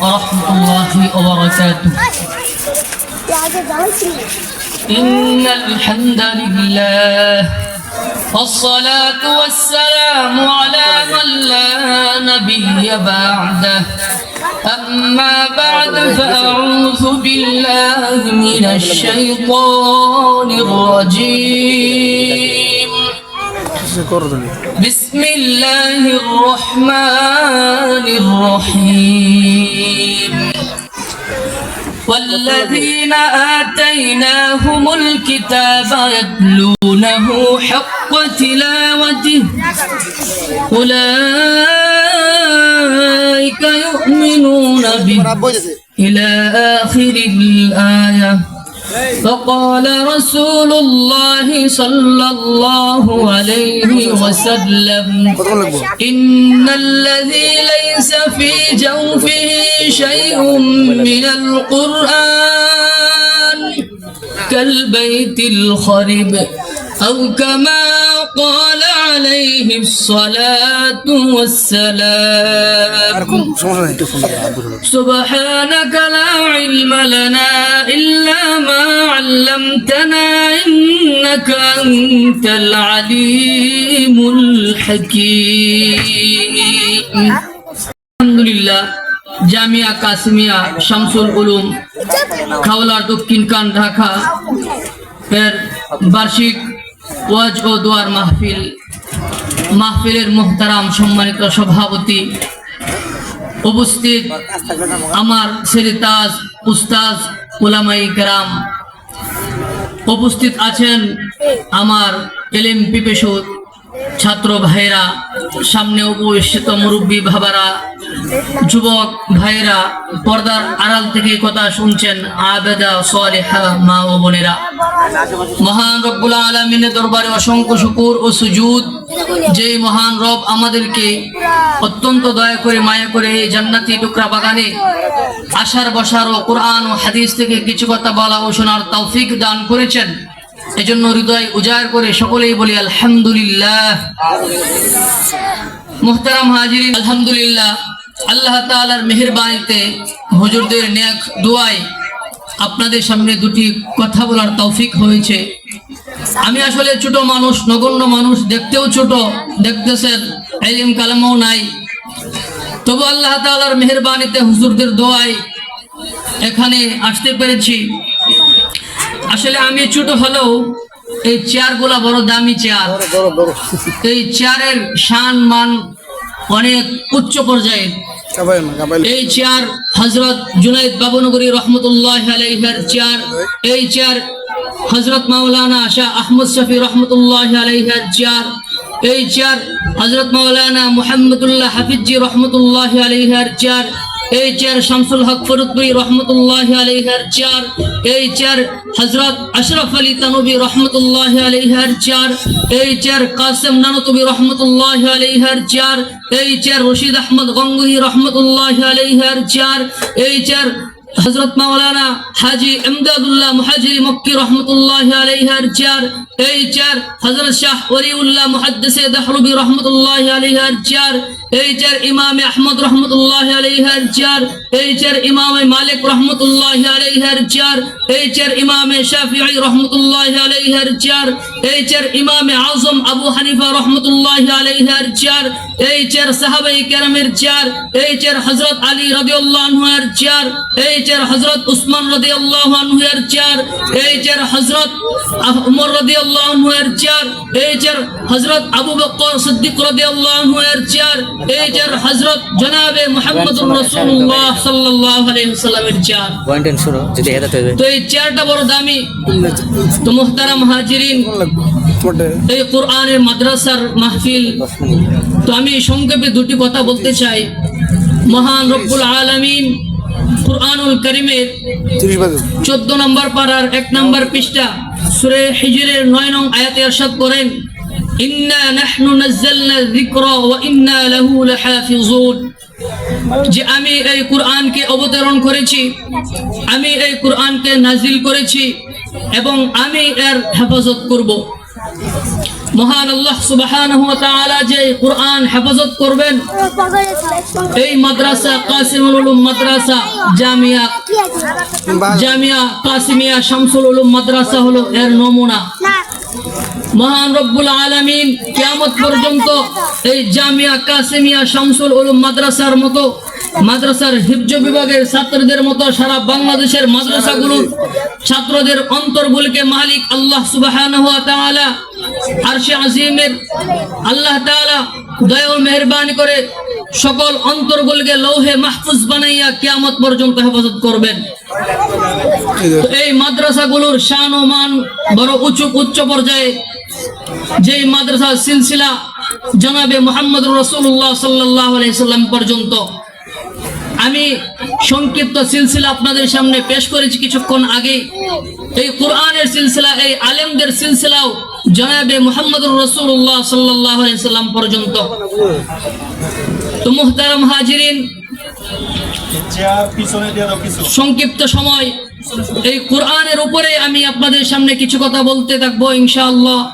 ورحمة الله وبركاته. إن الحمد لله والصلاة والسلام على من لا نبي بعده. أما بعد فأعوذ بالله من الشيطان الرجيم. بسم الله الرحمن الرحيم. والذين آتيناهم الكتاب يتلونه حق تلاوته. أولئك يؤمنون به. إلى آخر الآية. فقال رسول الله صلى الله عليه وسلم إن الذي ليس في جوفه شيء من القرآن كالبيت الخرب أو كما قال عليه الصلاة والسلام سبحانك لا علم لنا إلا ما علمتنا إنك أنت العليم الحكيم الحمد لله জামিয়া কাসমিয়া শামসুল উলুম খাওলার দক্ষিণ কান ঢাকা এর বার্ষিক ওয়াজ ও দোয়ার মাহফিল মাহফিলের মোহতারাম সম্মানিত সভাপতি উপস্থিত আমার সেরিতাজ উস্তাজ উলামাই গ্রাম উপস্থিত আছেন আমার এলএম পিপেশ ছাত্র ভাইরা সামনে উপস্থিত মুরব্বী ভাবারা যুবক ভাইরা পর্দার আড়াল থেকে কথা শুনছেন আবেদা সালেহা মা ও বোনেরা। মহান রব্বুল আলমিনের দরবারে অসংখ্য শুকুর ও সুজুদ। যে মহান রব আমাদেরকে অত্যন্ত দয়া করে, মায়া করে এই জান্নাতি টুকরা বাগানে আসার বসার ও কোরআন ও হাদিস থেকে কিছু কথা বলা ও শোনার তৌফিক দান করেছেন। এজন্য হৃদয় উজাড় করে সকলেই বলি, আলহামদুলিল্লাহ। মুহতারাম হাজিরিন, আলহামদুলিল্লাহ। আল্লাহ তাআলার মেহেরবানিতে হুজুরদের নেক দোয়ায় আপনাদের সামনে দুটি কথা বলার তৌফিক হয়েছে। আমি আসলে ছোট মানুষ নগণ্য মানুষ দেখতেও ছোট দেখতেছেন এলিম কালামও নাই। তবু আল্লাহ তাআলার মেহেরবানিতে হুজুরদের দোয়ায় এখানে আসতে পেরেছি। আসলে আমি ছোট হলেও এই চেয়ারগুলা বড় দামি চেয়ার। এই চেয়ারের শান মান অনেক উচ্চ পর্যায়ে। এই চেয়ার হজরত জুনাইদ বাবুনগরী রহমতুল্লাহ আলহের চেয়ার। এই চেয়ার হজরত মাওলানা শাহ আহমদ শফি রহমতুল্লাহ আলহের চেয়ার। এই চেয়ার হজরত মাওলানা মোহাম্মদুল্লাহ হাফিজি রহমতুল্লাহ আলহের চেয়ার। এই চেয়ার শামসুল হক ফরুদপুরি রহমতুল্লাহ আলাইহার চেয়ার, এই চেয়ার হজরত আশরফ আলী তানবী রহমতুল্লাহ আলাইহার চেয়ার, এই চেয়ার কাসেম নানতবী রহমতুল্লাহ আলাইহার চেয়ার, এই চেয়ার রশিদ আহমদ গঙ্গুহি রহমতুল্লাহ আলাইহার চেয়ার, এই চেয়ার হজরত মাওলানা হাজি এমদাদুল্লাহ মুহাজির মক্কি রহমতুল্লাহ আলাইহার চেয়ার, এই চেয়ার হজরত শাহ ওলিউল্লাহ মুহাদ্দিসে দাহরুবি রহমতুল্লাহ আলাইহার চেয়ার এই চেয়ার ইমামে আহমদ রহমতুল্লাহ আলাইহার চেয়ার এই চেয়ার ইমামে মালিক রহমতুল্লাহ আলাইহার চেয়ার এই চেয়ার ইমামে শাফিঈ রহমতুল্লাহ আলাইহার চেয়ার এই চেয়ার ইমামে আজম আবু হানিফা রহমতুল্লাহ আলাইহার চেয়ার এই চেয়ার সাহাবাই কেরামের চেয়ার এই চেয়ার হজরত আলী রাদিয়াল্লাহু আনহুর চেয়ার এই চেয়ার হজরত উসমান রাদিয়াল্লাহু আনহুর চেয়ার এই চেয়ার হজরত উমর রাদিয়াল্লাহু আনহুর চেয়ার এই চেয়ার হজরত আবু বকর সিদ্দিক রাদিয়াল্লাহু আনহুর চেয়ার এই হজরত জনাবে মুহাম্মদুর রাসূলুল্লাহ সাল্লাল্লাহু আলাইহি ওয়াসাল্লামের চেয়ার। পয়েন্টেন শুরু যদি হেদাত হয়ে তো এই চেয়ারটা বড় দামি। তো মুহতারাম হাজিরিন এই কোরআনের মাদ্রাসার মাহফিল। তো আমি সংক্ষেপে দুটি কথা বলতে চাই। মহান রব্বুল আলামিন কুরআনুল করিমের চোদ্দ নম্বর পাড়ার এক নম্বর পৃষ্ঠা সুরে হিজরের নয় নং আয়াতে আরশাদ করেন। ইন্না নাহনু নাজ্জালনা যিকরা ওয়া ইন্না লাহু লাহাফিজুন যে আমি এই কুরআনকে অবতরণ করেছি আমি এই কুরআনকে নাজিল করেছি এবং আমি এর হেফাজত করব। মহান আল্লাহ তাআলা যে কোরআন হেফাজত করবেন এই মাদ্রাসা কাসিমুল উলুম মাদ্রাসা জামিয়া জামিয়া কাসিমিয়া শামসুল উলুম মাদ্রাসা হলো এর নমুনা। মহান রব্বুল আলামিন কিয়ামত পর্যন্ত এই জামিয়া কাসিমিয়া শামসুল উলুম মাদ্রাসার মতো মাদ্রাসার হিফজ বিভাগের ছাত্রদের মতো সারা বাংলাদেশের মাদ্রাসাগুলোর ছাত্রদের অন্তরগুলিকে মালিক আল্লাহ তাআলা, আরশে আজিমের আল্লাহ তাআলা দয়া মেহেরবানি করে সকল অন্তরগুলিকে লৌহে মাহফুজ বানাইয়া কিয়ামত পর্যন্ত হেফাজত করবেন। এই মাদ্রাসাগুলোর শান ও মান বড় উঁচু উচ্চ পর্যায়ে যেই মাদ্রাসা সিলসিলা জনাবে মোহাম্মদ রসুল্লাহ সাল্লাহ সাল্লাম পর্যন্ত। আমি সংক্ষিপ্ত সিলসিলা আপনাদের সামনে পেশ করেছি কিছুক্ষণ আগে। এই কোরআনের সিলসিলা এই আলেমদের সিলসিলাও জনাবে মোহাম্মদ রসুল্লাহ সাল্লাহ সাল্লাম পর্যন্ত। তো মুহতারাম সংক্ষিপ্ত সময়। এই কোরআনের উপরে আমি আপনাদের সামনে কিছু কথা বলতে থাকব ইনশাআল্লাহ।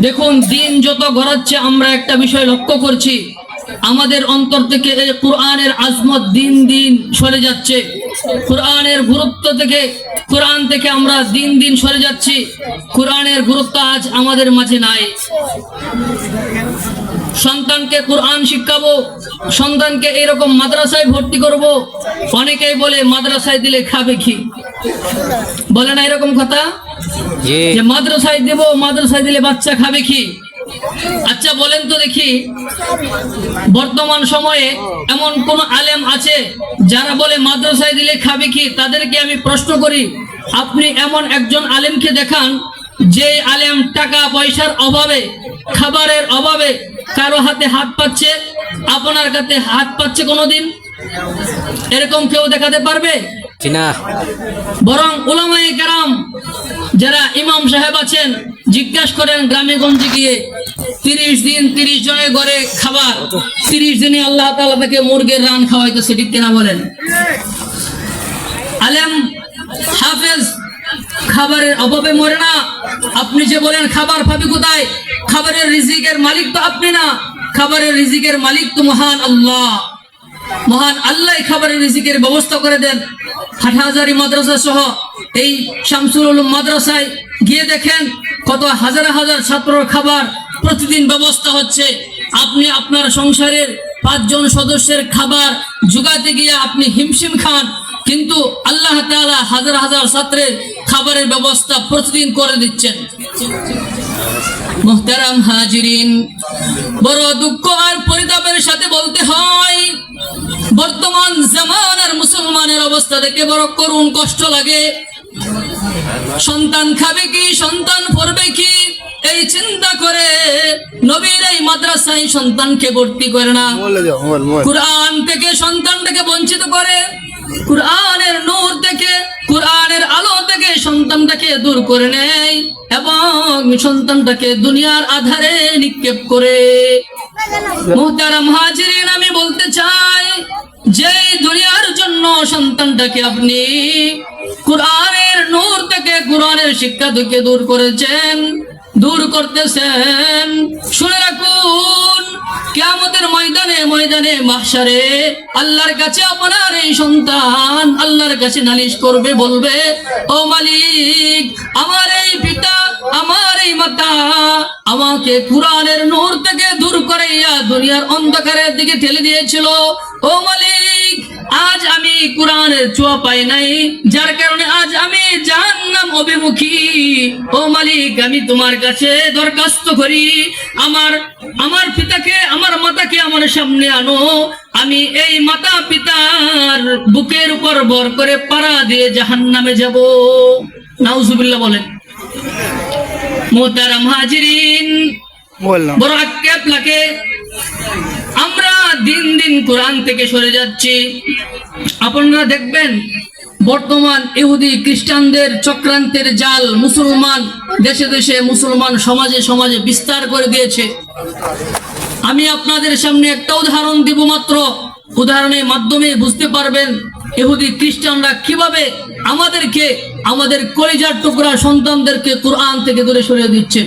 দেখুন, দিন যত গড়াচ্ছে, আমরা একটা বিষয় লক্ষ্য করছি। আমাদের অন্তর থেকে এই কোরআনের আজমত দিন দিন সরে যাচ্ছে। কোরআনের গুরুত্ব থেকে কোরআন থেকে আমরা দিন দিন সরে যাচ্ছি। কোরআনের গুরুত্ব আজ আমাদের মাঝে নাই। সন্তানকে কোরআন শিক্ষাবো সন্তানকে এরকম মাদ্রাসায় ভর্তি করব। অনেকেই বলে মাদ্রাসায় দিলে খাবে কি? বলে না এরকম কথা? যে মাদ্রাসায় দেব মাদ্রাসায় দিলে বাচ্চা খাবে কি? আচ্ছা বলেন তো দেখি। বর্তমান সময়ে এমন কোন আলেম আছে যারা বলে মাদ্রাসায় দিলে খাবে কি? তাদেরকে আমি প্রশ্ন করি আপনি এমন একজন আলেমকে দেখান যে আলেম টাকা পয়সার অভাবে খাবারের অভাবে কারও হাতে হাত পাচ্ছে আপনার কাছে হাত পাচ্ছে কোনোদিন? এরকম কেউ দেখাতে পারবে? বরং উলামায়ে কেরাম যারা ইমাম সাহেব আছেন জিজ্ঞাসা করেন গ্রামে গঞ্জে গিয়ে তিরিশ দিন তিরিশ জনের ঘরে খাবার। তিরিশ দিনে আল্লাহ তাআলা তাকে মুরগের রান খাওয়াইতেছে, ঠিক কিনা বলেন? আলেম, হাফেজ, খাবারের অভাবে মরে না। আপনি যে বলেন, খাবার পাবি কোথায়? খাবারের রিজিকের মালিক তো আপনি না। খাবারের রিজিকের মালিক তো মহান আল্লাহ। মহান আল্লাহ খাবারের রিজিকের ব্যবস্থা করে দেন। হাটহাজারি মাদ্রাসা সহ এই শামসুল মাদ্রাসায় গিয়ে দেখেন কত হাজার হাজার ছাত্রর খাবার প্রতিদিন ব্যবস্থা হচ্ছে। আপনি আপনার সংসারের পাঁচজন সদস্যের খাবার জোগাতে গিয়ে আপনি হিমশিম খান, কিন্তু আল্লাহ তাআলা হাজার হাজার ছাত্রের খাবারের ব্যবস্থা প্রতিদিন করে দিচ্ছেন। মোহতারাম হাজিরিন, বড় দুঃখ আর পরিতাপের সাথে বলতে হয়, বর্তমান জামানার মুসলমানের অবস্থা দেখে বড় করুণ কষ্ট লাগে। সন্তান খাবে কি, সন্তান পড়বে কি এই চিন্তা করে নবীর এই মাদ্রাসায় সন্তানকে ভর্তি করে না। কুরআন থেকে সন্তানটাকে বঞ্চিত করে কুরআনের নূর থেকে কুরআনের আলো থেকে সন্তানটাকে দূর করে নেয় এবং সন্তানটাকে দুনিয়ার আধারে নিক্ষেপ করে। মোহতারাম হাজিরিন আমি বলতে চাই যে দুনিয়ার জন্য সন্তানটাকে আপনি কোরআনের নূর থেকে কোরআনের শিক্ষা থেকে দূর করেছেন। দূর করতেছেন। শুনে রাখুন, কেয়ামতের ময়দানে ময়দানে মাহশারে আল্লাহর কাছে আপনার এই সন্তান আল্লাহর কাছে নালিশ করবে, বলবে, ও মালিক, আমার এই পিতা, আমার এই মাতা, আমাকে কোরআনের নূর থেকে দূর করাইয়া দুনিয়ার অন্ধকারের দিকে ঠেলে দিয়েছিল। ও মালিক কোরআনের ছোঁয়া পাই নাই। যার কারণে আজ আমি জাহান্নাম অভিমুখী। ও মালিক আমি তোমার কাছে দরখাস্ত করি। আমার আমার পিতাকে আমার মাতাকে আমার সামনে আনো। আমি এই মাতা পিতার বুকের উপর বর করে পাড়া দিয়ে জাহান্নামে যাব। নাউজুবিল্লাহ বলেন। মোহতারাম হাজিরিন। বড় আক্ষেপ লাগে। আমরা দিন দিন কোরআন থেকে সরে যাচ্ছি। আপনারা দেখবেন, বর্তমান ইহুদি খ্রিস্টানদের চক্রান্তের জাল মুসলমান দেশে দেশে মুসলমান সমাজে সমাজে বিস্তার করে দিয়েছে। আমি আপনাদের সামনে একটা উদাহরণ দিব মাত্র। উদাহরণের মাধ্যমে বুঝতে পারবেন ইহুদি খ্রিস্টানরা কীভাবে আমাদেরকে, আমাদের কলিজার টুকরা সন্তানদেরকে কোরআন থেকে দূরে সরিয়ে দিচ্ছে।